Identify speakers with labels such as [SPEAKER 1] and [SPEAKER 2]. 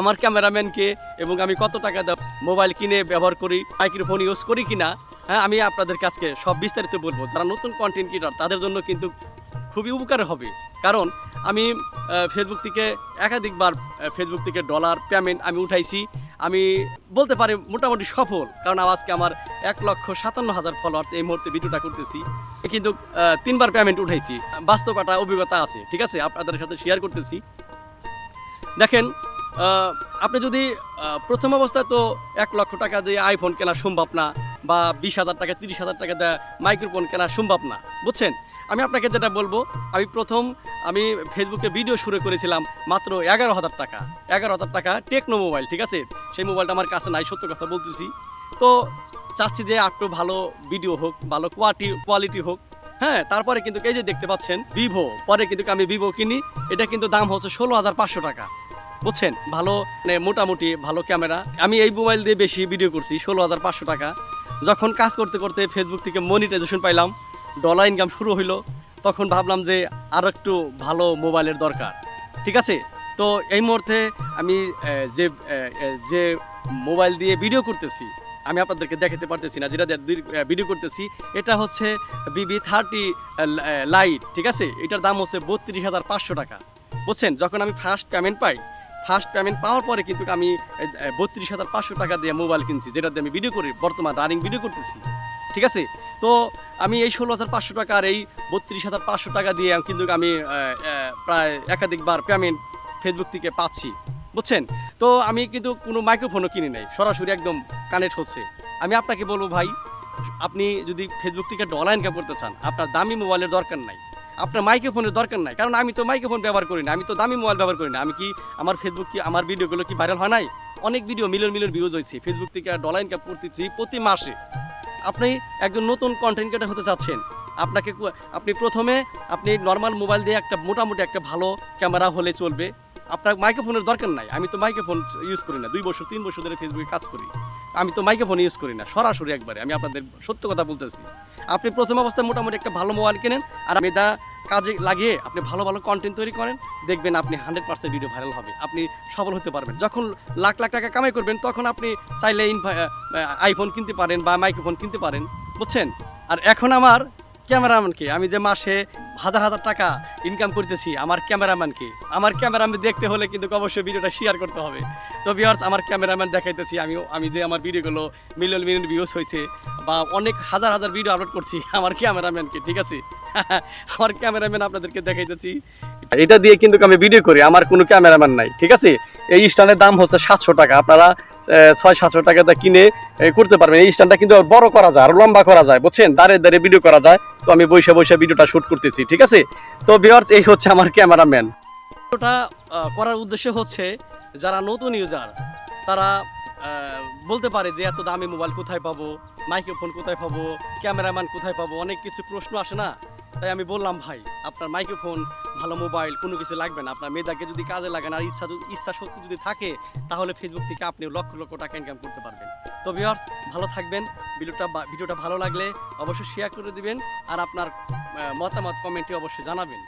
[SPEAKER 1] আমার ক্যামেরাম্যানকে এবং আমি কত টাকা মোবাইল কিনে ব্যবহার করি, মাইক্রোফোন ইউজ করি কিনা হ্যাঁ আমি আপনাদের কাছে সব বিস্তারিত বলব। যারা নতুন কন্টেন্ট ক্রিয়েটর তাদের জন্য কিন্তু খুবই উপকার হবে। কারণ আমি ফেসবুক থেকে একাধিকবার ফেসবুক থেকে ডলার পেমেন্ট আমি উঠাইছি। আমি বলতে পারি মোটামুটি সফল, কারণ আজকে আমার এক লক্ষ সাতান্ন হাজার ফলোয়ার্স এই মুহূর্তে ভিডিওটা করতেছি। কিন্তু তিনবার পেমেন্ট উঠাইছি। বাস্তবতা অভিজ্ঞতা আছে, ঠিক আছে? আপনাদের সাথে শেয়ার করতেছি। দেখেন আপনি যদি প্রথম অবস্থায় তো এক লক্ষ টাকা দিয়ে আইফোন কেনা সম্ভব না বা বিশ হাজার টাকা, তিরিশ হাজার টাকা দেয় মাইক্রোফোন কেনা সম্ভব না, বুঝছেন? আমি আপনাকে যেটা বলব, আমি প্রথম, আমি ফেসবুকে ভিডিও শুরু করেছিলাম মাত্র এগারো হাজার টাকা, এগারো হাজার টাকা টেকনো মোবাইল ঠিক আছে? সেই মোবাইলটা আমার কাছে নাই, সত্য কথা বলতেছি। তো চাচ্ছি যে একটু ভালো ভিডিও হোক, ভালো কোয়ালিটি কোয়ালিটি হোক হ্যাঁ? তারপরে কিন্তু এই যে দেখতে পাচ্ছেন ভিভো পরে কিন্তু আমি ভিভো কিনি, এটা কিন্তু দাম হচ্ছে ষোলো হাজার পাঁচশো টাকা। বুঝছেন? ভালো মানে মোটামুটি ভালো ক্যামেরা। আমি এই মোবাইল দিয়ে বেশি ভিডিও করছি, ষোলো হাজার পাঁচশো টাকা। যখন কাজ করতে করতে ফেসবুক থেকে মনিটাইজেশন পাইলাম ডলার ইনকাম শুরু হইল, তখন ভাবলাম যে আরও একটু ভালো মোবাইলের দরকার। ঠিক আছে? তো এই মুহূর্তে আমি যে যে মোবাইল দিয়ে ভিডিও করতেছি, আমি আপনাদেরকে দেখাতে পারতেছি না, যেটা ভিডিও করতেছি, এটা হচ্ছে বিবি থার্টি লাইট ঠিক আছে? এটার দাম হচ্ছে বত্রিশ হাজার পাঁচশো টাকা। বুঝছেন? যখন আমি ফার্স্ট পেমেন্ট পাই ফার্স্ট পেমেন্ট পাওয়ার পরে কিন্তু আমি বত্রিশ হাজার পাঁচশো টাকা দিয়ে মোবাইল কিনছি, যেটা দিয়ে আমি ভিডিও করি, বর্তমান রানিং ভিডিও করতেছি। ঠিক আছে? তো আমি এই ষোলো হাজার পাঁচশো টাকার এই বত্রিশ হাজার পাঁচশো টাকা দিয়ে কিন্তু আমি প্রায় একাধিকবার পেমেন্ট ফেসবুক থেকে পাচ্ছি। বুঝছেন? তো আমি কিন্তু কোনো মাইক্রোফোনও কিনে নাই, সরাসরি একদম কানেক্ট হচ্ছে। আমি আপনাকে বলব ভাই, আপনি যদি ফেসবুক থেকে ডলার ইনকাম করতে চান, আপনার দামি মোবাইলের দরকার নাই। আপনার মাইক্রোফোনের দরকার নাই। কারণ আমি তো মাইক্রোফোন ব্যবহার করি না, আমি তো দামি মোবাইল ব্যবহার করি না। আমি কি আমার ফেসবুক কি, আমার ভিডিওগুলো কি ভাইরাল হয় নাই? অনেক ভিডিও মিলিয়ন মিলিয়ন ভিউজ হয়েছে। ফেসবুক থেকে ডলার ইনকাম করতেছি প্রতি মাসে। আপনি একজন নতুন কন্টেন্ট ক্রিয়েটার হতে চাচ্ছেন। আপনাকে আপনি প্রথমে আপনি নর্মাল মোবাইল দিয়ে একটা মোটামুটি একটা ভালো ক্যামেরা হলে চলবে। আপনার মাইক্রোফোনের দরকার নাই। আমি তো মাইক্রোফোন ইউজ করি না। দুই বছর, তিন বছর ধরে ফেসবুকে কাজ করি। আমি তো মাইক্রোফোন ইউজ করি না, সরাসরি একবারে, আমি আপনাদের সত্য কথা বলতেছি। আপনি প্রথম অবস্থায় মোটামুটি একটা ভালো মোবাইল কেনেন আর মেদা কাজে লাগিয়ে আপনি ভালো ভালো কন্টেন্ট তৈরি করেন, দেখবেন আপনি হান্ড্রেড পার্সেন্ট ভিডিও ভাইরাল হবে, আপনি সফল হতে পারবেন। যখন লাখ লাখ টাকা কামাই করবেন, তখন আপনি চাইলে আইফোন কিনতে পারেন বা মাইক্রোফোন কিনতে পারেন, বুঝছেন? আর এখন আমার ক্যামেরাম্যানকে, আমি যে মাসে হাজার হাজার টাকা ইনকাম করতেছি, আমার ক্যামেরাম্যানকে, আমার ক্যামেরাম্যান দেখতে হলে কিন্তু অবশ্যই ভিডিওটা শেয়ার করতে হবে। তো ভিউয়ার্স আমার ক্যামেরাম্যান দেখাইতেছি আমি আমি যে আমার ভিডিওগুলো মিলিয়ন মিলিয়ন ভিউজ হয়েছে বা অনেক হাজার হাজার ভিডিও আপলোড করছি, আমার ক্যামেরাম্যানকে ঠিক আছে? আমার ক্যামেরাম্যান আপনাদেরকে দেখাইতেছি। এটা দিয়ে কিন্তু আমি ভিডিও করি, আমার কোনো ক্যামেরাম্যান নাই, ঠিক আছে? এই স্ট্যান্ডের দাম হচ্ছে সাতশো টাকা, আপনারা ছয়, সাতশো টাকাটা কিনে করতে পারবেন। এই স্ট্যান্ডটা কিন্তু বড় করা যায়, আর লম্বা করা যায়, বুঝছেন? দাঁড়িয়ে দাঁড়িয়ে ভিডিও করা যায়। তো আমি বসে বসে ভিডিওটা শুট করতেছি, ঠিক আছে? তো ভিউয়ার্স এই হচ্ছে আমার ক্যামেরাম্যান ভিডিওটা করার উদ্দেশ্য হচ্ছে যারা নতুন ইউজার তারা বলতে পারে যে এত দামি মোবাইল কোথায় পাবো মাইক্রোফোন কোথায় পাবো ক্যামেরাম্যান কোথায় পাবো, অনেক কিছু প্রশ্ন আসে না? তাই আমি বললাম, ভাই, আপনার মাইক্রোফোন ভালো মোবাইল কোনো কিছু লাগবে না। আপনার মেয়েদাকে যদি কাজে লাগান আর ইচ্ছা ইচ্ছা শক্তি যদি থাকে, তাহলে ফেসবুক থেকে আপনি লক্ষ লক্ষ টাকা ইনকাম করতে পারবেন। তো ভিউয়ার্স ভালো থাকবেন। ভিডিওটা ভিডিওটা ভালো লাগলে অবশ্যই শেয়ার করে দিবেন। আর আপনার মতামত কমেন্টে অবশ্যই জানাবেন।